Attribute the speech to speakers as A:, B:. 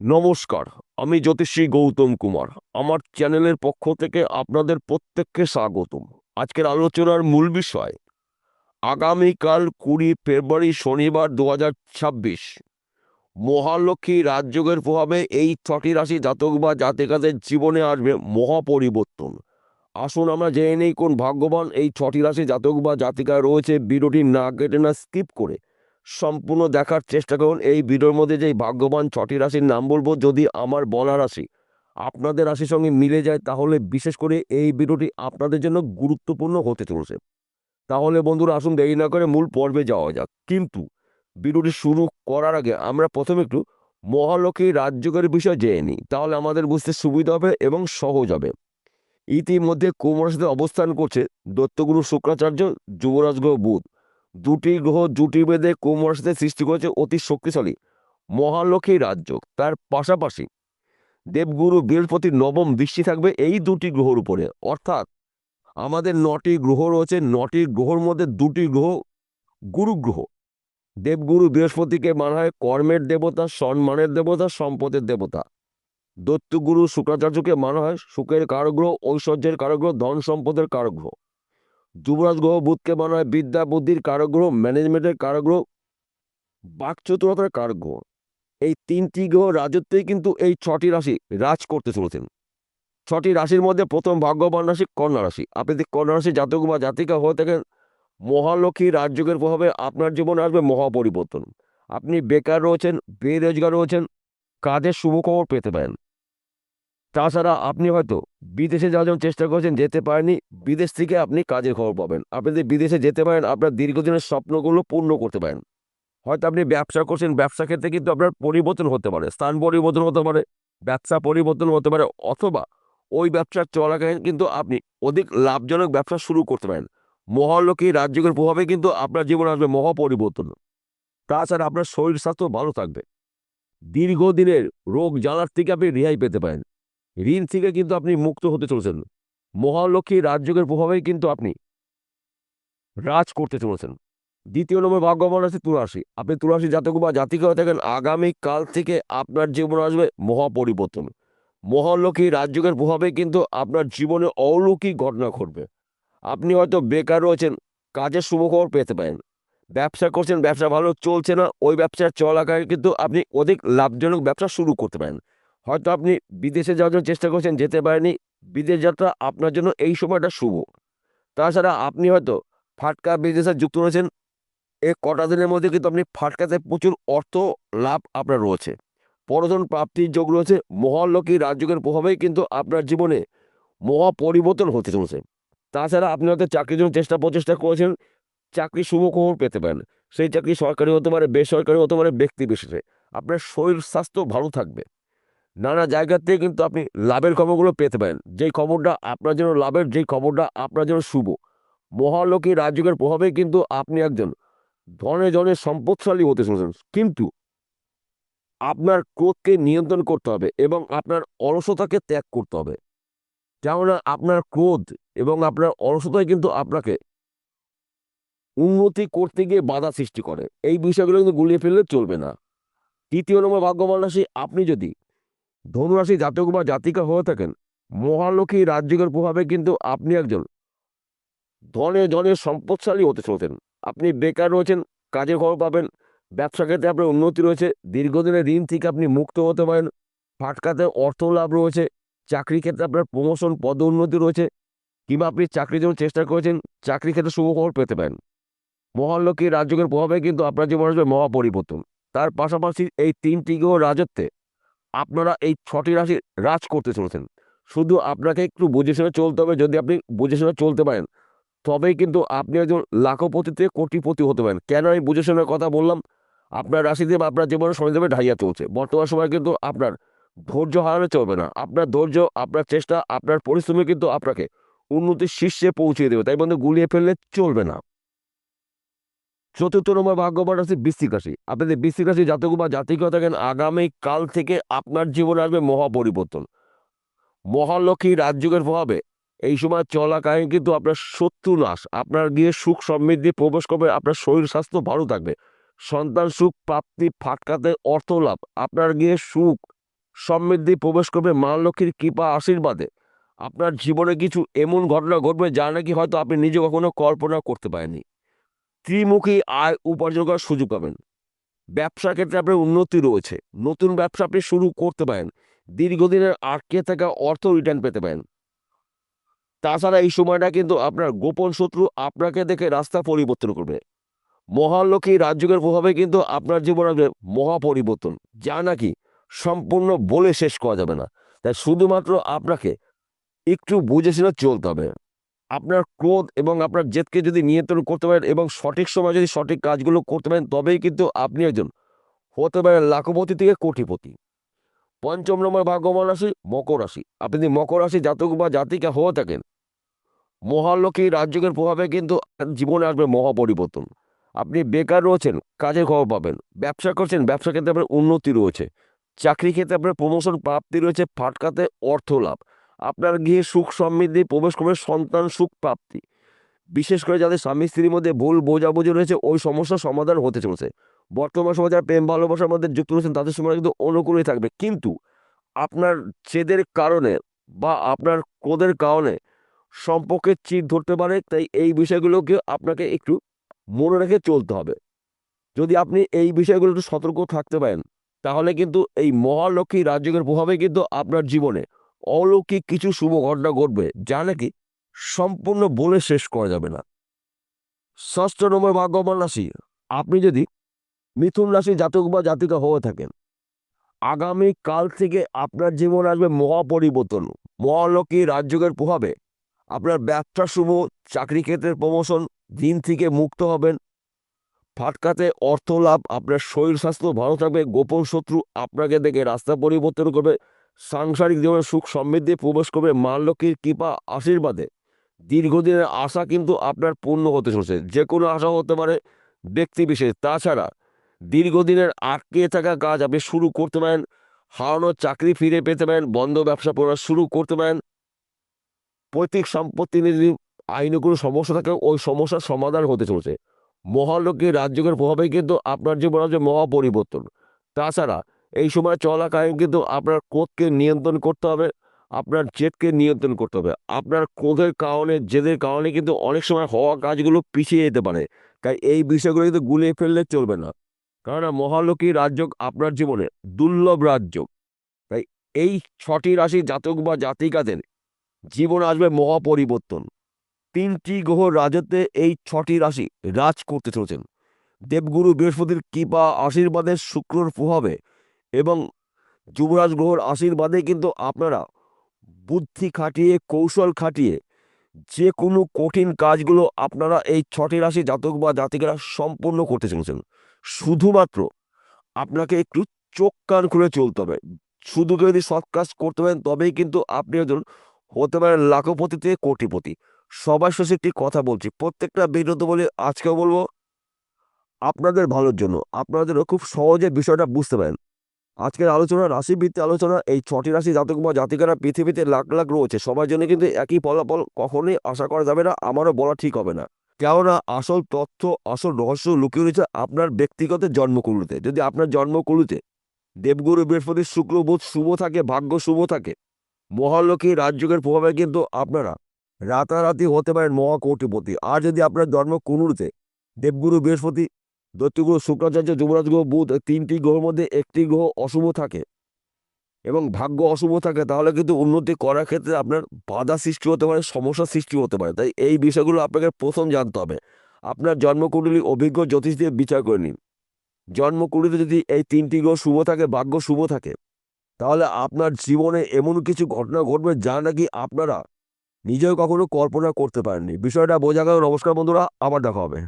A: নমস্কার, আমি জ্যোতিষী গৌতম কুমার। আমার চ্যানেলের পক্ষ থেকে আপনাদের প্রত্যেককে স্বাগতম। আজকের আলোচনার মূল বিষয়, আগামীকাল কুড়ি ফেব্রুয়ারি শনিবার দু ছাব্বিশ। মহালক্ষ্মী রাজযোগের প্রভাবে এই ছটি রাশি জাতক বা জাতিকাদের জীবনে আসবে মহাপরিবর্তন। আসুন আমরা জেনে নেই কোন ভাগ্যবান এই ছটি রাশি জাতক বা জাতিকা রয়েছে। ভিডিওটি না কেটে না স্কিপ করে সম্পূর্ণ দেখার চেষ্টা করুন। এই ভিডিওর মধ্যে যে ভাগ্যবান ছটি রাশির নাম বলব, যদি আমার বলা রাশি আপনাদের রাশির সঙ্গে মিলে যায়, তাহলে বিশেষ করে এই ভিডিওটি আপনাদের জন্য গুরুত্বপূর্ণ হতে চলেছে। তাহলে বন্ধুরা আসুন দেরি না করে মূল পর্বে যাওয়া যাক। কিন্তু ভিডিওটি শুরু করার আগে আমরা প্রথমে একটু মহালক্ষ্মী রাজ্যকারী বিষয় জেনে নিই। তাহলে আমাদের বুঝতে সুবিধা হবে এবং সহজ হবে। ইতিমধ্যে কুমারাশিতে অবস্থান করছে দত্তগুরু শুক্রাচার্য যুবরাজগ্রহ বুধ। দুটি গ্রহ জুটি বেঁধে কুম্ভরাশিতে সৃষ্টি করেছে অতি শক্তিশালী, মহালক্ষ্মী রাজ্য। তার পাশাপাশি দেবগুরু বৃহস্পতির নবম দৃষ্টি থাকবে এই দুটি গ্রহর উপরে। অর্থাৎ আমাদের নটি গ্রহ রয়েছে, নটি গ্রহর মধ্যে দুটি গ্রহ গুরু গ্রহ দেবগুরু বৃহস্পতিকে মানা হয় কর্মের দেবতা, সম্মানের দেবতা, সম্পদের দেবতা। দত্তগুরু শুক্রাচার্যকে মানা হয় সুখের কারগ্রহ, ঐশ্বর্যের কারগ্রহ ধন সম্পদের কারগ্রহ। যুবরাজ গ্রহ বুধকে মানা হয় বিদ্যা, বুদ্ধির কারগ্রহ, ম্যানেজমেন্টের কারগ্রহ, বাকচতুরতার কারগ্রহ। এই তিনটি গ্রহ রাজত্বেই কিন্তু এই ছটি রাশি রাজ করতে চলেছেন। ছটি রাশির মধ্যে প্রথম ভাগ্যবান রাশি কন্যা রাশি। আপনি যদি কন্যা রাশি জাতক বা জাতিকা হয়ে থাকেন, মহালক্ষ্মী রাজযোগের প্রভাবে আপনার জীবনে আসবে মহা পরিবর্তন আপনি বেকার রয়েছেন, বেরোজগার রয়েছেন, কাজের শুভ খবর পেতে পারেন। তাছাড়া আপনি হয়তো বিদেশে যাওয়ার জন্য চেষ্টা করছেন, যেতে পারেননি। বিদেশ থেকে আপনি কাজের খবর পাবেন। আপনি যদি বিদেশে যেতে পারেন, আপনার দীর্ঘদিনের স্বপ্নগুলো পূর্ণ করতে পারেন। হয়তো আপনি ব্যবসা করছেন, ব্যবসা ক্ষেত্রে কিন্তু আপনার পরিবর্তন হতে পারে, স্থান পরিবর্তন হতে পারে, ব্যবসা পরিবর্তন হতে পারে, অথবা ওই ব্যবসা চলাকালীন কিন্তু আপনি অধিক লাভজনক ব্যবসা শুরু করতে পারেন। মহালক্ষ্মী রাজযোগের প্রভাবে কিন্তু আপনার জীবনে আসবে মহা পরিবর্তন তাছাড়া আপনার শরীর স্বাস্থ্য ভালো থাকবে। দীর্ঘদিনের রোগ জ্বালার থেকে আপনি রেহাই পেতে পারেন। ঋণ থেকে কিন্তু আপনি মুক্ত হতে চলেছেন। মহালক্ষ্মী রাজযোগের প্রভাবেই কিন্তু আপনি রাজ করতে চলেছেন। দ্বিতীয় নম্বর ভাগ্যবান আছে তুলাসী আপনি তুলাসী জাতক বা জাতিকা হয়ে থাকেন আগামী কাল থেকে আপনার জীবনে আসবে মহাপরিবর্তন। মহালক্ষ্মী রাজযোগের প্রভাবে কিন্তু আপনার জীবনে অলৌকিক ঘটনা ঘটবে। আপনি হয়তো বেকার রয়েছেন, কাজের শুভখবর পেতে পারেন। ব্যবসা করছেন, ব্যবসা ভালো চলছে না, ওই ব্যবসার চলাকালীন কিন্তু আপনি অধিক লাভজনক ব্যবসা শুরু করতে পারেন। হয়তো আপনি বিদেশে যাওয়ার জন্য চেষ্টা করছেন, যেতে পারেনি বিদেশ যাত্রা আপনার জন্য এই সময়টা শুভ। তাছাড়া আপনি হয়তো ফাটকা বিজনেসে যুক্ত রয়েছেন। এই কটা দিনের মধ্যে কিন্তু আপনি ফাটকাতে প্রচুর অর্থ লাভ আপনার রয়েছে। পরজন প্রাপ্তির যোগ রয়েছে। মহালক্ষ্মী রাজযোগের প্রভাবেই কিন্তু আপনার জীবনে মহা পরিবর্তন হতে চলেছে। তাছাড়া আপনি হয়তো চাকরির জন্য চেষ্টা প্রচেষ্টা করেছেন। চাকরি শুভ খবর পেতে পারেন। সেই চাকরি সরকারি হতে পারে, বেসরকারি হতে পারে, ব্যক্তি বিশেষে। আপনার শরীর স্বাস্থ্য ভালো থাকবে। নানা থেকে কিন্তু আপনি লাভের খবরগুলো পেতে পারেন। যেই খবরটা আপনার জন্য লাভের, যেই খবরটা আপনার জন্য শুভ। মহালক্ষ্মী রাজযোগের প্রভাবে কিন্তু আপনি একজন ধনে জনে সম্পদশালী হতে চলেছেন। কিন্তু আপনার ক্রোধকে নিয়ন্ত্রণ করতে হবে এবং আপনার অলসতাকে ত্যাগ করতে হবে। কেননা আপনার ক্রোধ এবং আপনার অলসতাই কিন্তু আপনাকে উন্নতি করতে গিয়ে বাধা সৃষ্টি করে। এই বিষয়গুলো কিন্তু গুলিয়ে ফেললে চলবে না। তৃতীয় নম্বর ভাগ্যবান আপনি যদি ধনুরাশি জাতক বা জাতিকা হয়ে থাকেন। মহালক্ষ্মী রাজযোগের প্রভাবে কিন্তু আপনি একজন ধনে জনে সম্পদশালী হতে চলছেন। আপনি বেকার রয়েছেন, কাজের খবর পাবেন, ব্যবসা ক্ষেত্রে আপনার উন্নতি রয়েছে, দীর্ঘদিনের ঋণ থেকে আপনি মুক্ত হতে পারেন ফাটকাতে অর্থ লাভ রয়েছে, চাকরি ক্ষেত্রে আপনার প্রমোশন পদ উন্নতি রয়েছে, কিংবা আপনি চাকরির জন্য চেষ্টা করেছেন, চাকরি ক্ষেত্রে শুভ খবর পেতে পারেন। মহালক্ষ্মী রাজযোগের প্রভাবে কিন্তু আপনার জীবন আসবে মহা পরিবর্তন তার পাশাপাশি এই তিনটি গ্রহ রাজত্বে আপনারা এই ছটি রাশি রাজ করতে চলেছেন। শুধু আপনাকে একটু বুঝে শুনে চলতে হবে, যদি আপনি বুঝে শুনে চলতে পারেন, তবেই কিন্তু আপনি একজন লাখপতি থেকে কোটিপতি হতে পারেন। কেন আমি বুঝে শুনে কথা বললাম? আপনার রাশিতে বা আপনার জীবনে শনিদেবে ঢাইয়া চলছে। বর্তমান সময় কিন্তু আপনার ধৈর্য হারানো চলবে না। আপনার ধৈর্য, আপনার চেষ্টা, আপনার পরিশ্রমে কিন্তু আপনাকে উন্নতির শীর্ষে পৌঁছে দেবে। তাই বন্ধু, গুলিয়ে ফেললে চলবে না। চতুর্থ নম্বর ভাগ্যবান রাশি বৃশ্চিক রাশি। আপনাদের বৃশ্চিক রাশি জাতক বা জাতিকা থাকেন আগামী কাল থেকে আপনার জীবনে আসবে মহা পরিবর্তন মহালক্ষ্মী রাজযোগের প্রভাবে এই সময় চলাকালীন কিন্তু আপনার শত্রু নাশ। আপনার গিয়ে সুখ সমৃদ্ধি প্রবেশ করবে, আপনার শরীর স্বাস্থ্য ভালো থাকবে। সন্তান সুখ প্রাপ্তি ফাটকাতে অর্থ লাভ। আপনার গিয়ে সুখ সমৃদ্ধি প্রবেশ করবে মা লক্ষ্মীর কৃপা আশীর্বাদে। আপনার জীবনে কিছু এমন ঘটনা ঘটবে যা নাকি হয়তো আপনি নিজে কখনো কল্পনা করতে পারেননি। ত্রিমুখী আয় উপার্জন করার সুযোগ পাবেন। ব্যবসার ক্ষেত্রে আপনার উন্নতি রয়েছে। নতুন ব্যবসা আপনি শুরু করতে পারেন। দীর্ঘদিনের আটকে থাকা অর্থ রিটার্ন পেতে পারেন। তাছাড়া এই সময়টা কিন্তু আপনার গোপন শত্রু আপনাকে দেখে রাস্তা পরিবর্তন করবে। মহালক্ষ্মী রাজযোগের প্রভাবে কিন্তু আপনার জীবনে মহা পরিবর্তন যা নাকি সম্পূর্ণ বলে শেষ করা যাবে না। তাই শুধুমাত্র আপনাকে একটু বুঝে চলতে হবে। আপনার ক্রোধ এবং আপনার জেদকে যদি নিয়ন্ত্রণ করতে পারেন এবং সঠিক সময় যদি সঠিক কাজগুলো করতে পারেন, তবেই কিন্তু আপনি একজন হতে পারেন লাখপতি থেকে কোটিপতি। পঞ্চম নম্বর ভাগ্যবান রাশি, মকর রাশি। আপনি যদি মকর রাশি জাতক বা জাতিকা হয়ে থাকেন, মহালক্ষ্মী রাজযোগের প্রভাবে কিন্তু জীবনে আসবে মহা পরিবর্তন আপনি বেকার রয়েছেন, কাজের খবর পাবেন, ব্যবসা করছেন, ব্যবসা ক্ষেত্রে আপনার উন্নতি রয়েছে চাকরি ক্ষেত্রে আপনার প্রমোশন প্রাপ্তি রয়েছে, ফাটকাতে অর্থ লাভ। আপনার গৃহে সুখ সমৃদ্ধি, প্রবেশ করবে সন্তান সুখ প্রাপ্তি। বিশেষ করে যাদের স্বামী স্ত্রীর মধ্যে ভুল বোঝাবুঝি রয়েছে, ওই সমস্যার সমাধান হতে চলেছে। বর্তমান সময় যারা প্রেম ভালোবাসার মধ্যে যুক্ত রয়েছেন, তাদের সময় কিন্তু অনুকূলই থাকবে। কিন্তু আপনার জেদের কারণে বা আপনার ক্রোধের কারণে সম্পর্কের চির ধরতে পারে, তাই এই বিষয়গুলোকে আপনাকে একটু মনে রেখে চলতে হবে। যদি আপনি এই বিষয়গুলো একটু সতর্ক থাকতে পারেন, তাহলে কিন্তু এই মহালক্ষ্মী রাজযোগের প্রভাবে কিন্তু আপনার জীবনে অলৌকিক কিছু শুভ ঘটনা ঘটবে, যা নাকি সম্পূর্ণ বলে শেষ করা যাবে না। ষষ্ঠ নম্বর ভাগ্যবান রাশি, আপনি যদি মিথুন রাশি জাতক বা জাতিকা হয়ে থাকেন, আগামী কাল থেকে আপনার জীবন আসবে মহাপরিবর্তন, মহালক্ষ্মী রাজযোগের প্রভাবে। আপনার ব্যবসা শুভ, চাকরি ক্ষেত্রের প্রমোশন দিন থেকে মুক্ত হবেন। ফাটকাতে অর্থ লাভ আপনার শরীর স্বাস্থ্য ভালো থাকবে, গোপন শত্রু আপনাকে দেখে রাস্তা পরিবর্তন করবে সাংসারিক জীবনে সুখ সমৃদ্ধি, প্রবেশ করবে মা লক্ষ্মীর কৃপা, আশীর্বাদে। দীর্ঘদিনের আশা কিন্তু আপনার পূর্ণ হতে চলেছে। যে কোনো আশা হতে পারে, ব্যক্তি বিশেষ। তাছাড়া দীর্ঘদিনের আটকে থাকা কাজ আপনি শুরু করতে পারেন, হারানো চাকরি ফিরে পেতে পারেন, বন্ধ ব্যবসা করা শুরু করতে পারেন। পৈতৃক সম্পত্তি নিয়ে যদি আইনে কোনো সমস্যা থাকে, ওই সমস্যার সমাধান হতে চলেছে। মহালক্ষ্মী রাজযোগের প্রভাবে কিন্তু আপনার জীবন আছে মহা পরিবর্তন তাছাড়া এই সময় চলাকালীন কিন্তু আপনার ক্রোধকে নিয়ন্ত্রণ করতে হবে, আপনার জেদকে নিয়ন্ত্রণ করতে হবে। আপনার ক্রোধের কারণে, জেদের কারণে কিন্তু অনেক সময় হওয়া কাজগুলো পিছিয়ে যেতে পারে। তাই এই বিষয়গুলো কিন্তু গুলিয়ে ফেললে চলবে না। কেননা মহালক্ষ্মী রাজযোগ আপনার জীবনে, দুর্লভ রাজযোগ। তাই এই ছটি রাশি জাতক বা জাতিকাদের জীবন আসবে মহাপরিবর্তন। তিনটি গ্রহ রাজত্বে এই ছটি রাশি রাজ করতে চলেছেন। দেবগুরু বৃহস্পতির কৃপা, আশীর্বাদের শুক্রর প্রভাবে এবং যুবরাজ গ্রহর আশীর্বাদে কিন্তু আপনারা বুদ্ধি খাটিয়ে, কৌশল খাটিয়ে যে কোনো কঠিন কাজগুলো আপনারা এই ছটি রাশি জাতক বা জাতিকারা সম্পূর্ণ করতে চলেছেন। শুধুমাত্র আপনাকে একটু চোখ কান খুলে চলতে হবে। শুধু যদি সৎ কাজ করতে পারেন, তবেই কিন্তু আপনি একজন হতে পারেন লাখপতি থেকে কোটিপতি। সবার শেষে একটি কথা বলছি, প্রত্যেকটা বিরত বলে আজকেও বলব, আপনাদের ভালোর জন্য, আপনারা যেন খুব সহজে বিষয়টা বুঝতে পারেন। আজকের আলোচনা, রাশিভিত্তিক আলোচনা, এই ছটি রাশি জাতক বা জাতিকারা পৃথিবীতে লাখ লাখ রয়েছে। সবার জন্য কিন্তু একই ফলাফল কখনোই আশা করা যাবে না, আমারও বলা ঠিক হবে না। কেননা আসল তথ্য, আসল রহস্য লুকিয়ে রয়েছে আপনার ব্যক্তিগত জন্মকুলুতে যদি আপনার জন্মকুলুতে দেবগুরু বৃহস্পতি শুক্র বুধ শুভ থাকে, ভাগ্য শুভ থাকে মহালক্ষ্মী রাজযোগের প্রভাবে কিন্তু আপনারা রাতারাতি হতে পারেন মহাকৌটিপতি। আর যদি আপনার জন্ম কুনুরতে দেবগুরু বৃহস্পতি দৈত্যগুরু শুক্রাচার্য, যুবরাজ গ্রহ, বুধ তিনটি গ্রহের মধ্যে একটি গ্রহ অশুভ থাকে এবং ভাগ্য অশুভ থাকে, তাহলে কিন্তু উন্নতি করার ক্ষেত্রে আপনার বাধা সৃষ্টি হতে পারে সমস্যার সৃষ্টি হতে পারে। তাই এই বিষয়গুলো আপনাকে প্রথম জানতে হবে। আপনার জন্মকুণ্ডলী অভিজ্ঞ জ্যোতিষ দিয়ে বিচার করে নিন। জন্মকুণ্ডলীতে যদি এই তিনটি গ্রহ শুভ থাকে, ভাগ্য শুভ থাকে, তাহলে আপনার জীবনে এমন কিছু ঘটনা ঘটবে যা নাকি আপনারা নিজেও কখনো কল্পনা করতে পারেননি। বিষয়টা বোঝা গেল। নমস্কার বন্ধুরা, আবার দেখা হবে।